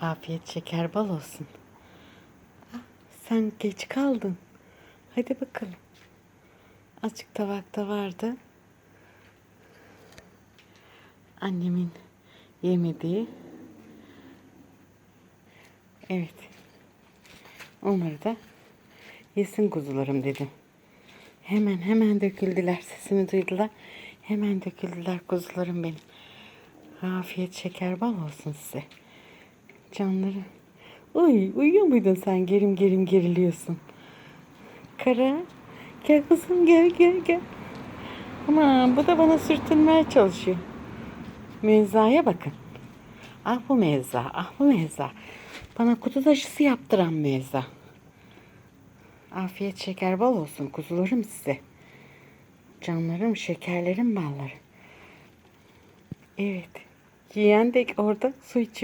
Afiyet şeker bal olsun. Ah, sen geç kaldın. Hadi bakalım. Açık tabakta vardı. Annemin yemediği. Evet. Onları da yesin kuzularım dedim. Hemen hemen döküldüler. Sesini duydular. Hemen döküldüler kuzularım benim. Afiyet şeker bal olsun size. Canları. Uy, uyuyor muydun sen? Gerim gerim geriliyorsun. Kara. Gel kızım gel gel gel. Aman bu da bana sürtünmeye çalışıyor. Mevzaya bakın. Ah bu mevza, ah bu mevza. Bana kutu taşısı yaptıran mevza. Afiyet şeker bal olsun kuzularım size. Canlarım, şekerlerim, balları. Evet. Yiyen de orada su içiyor.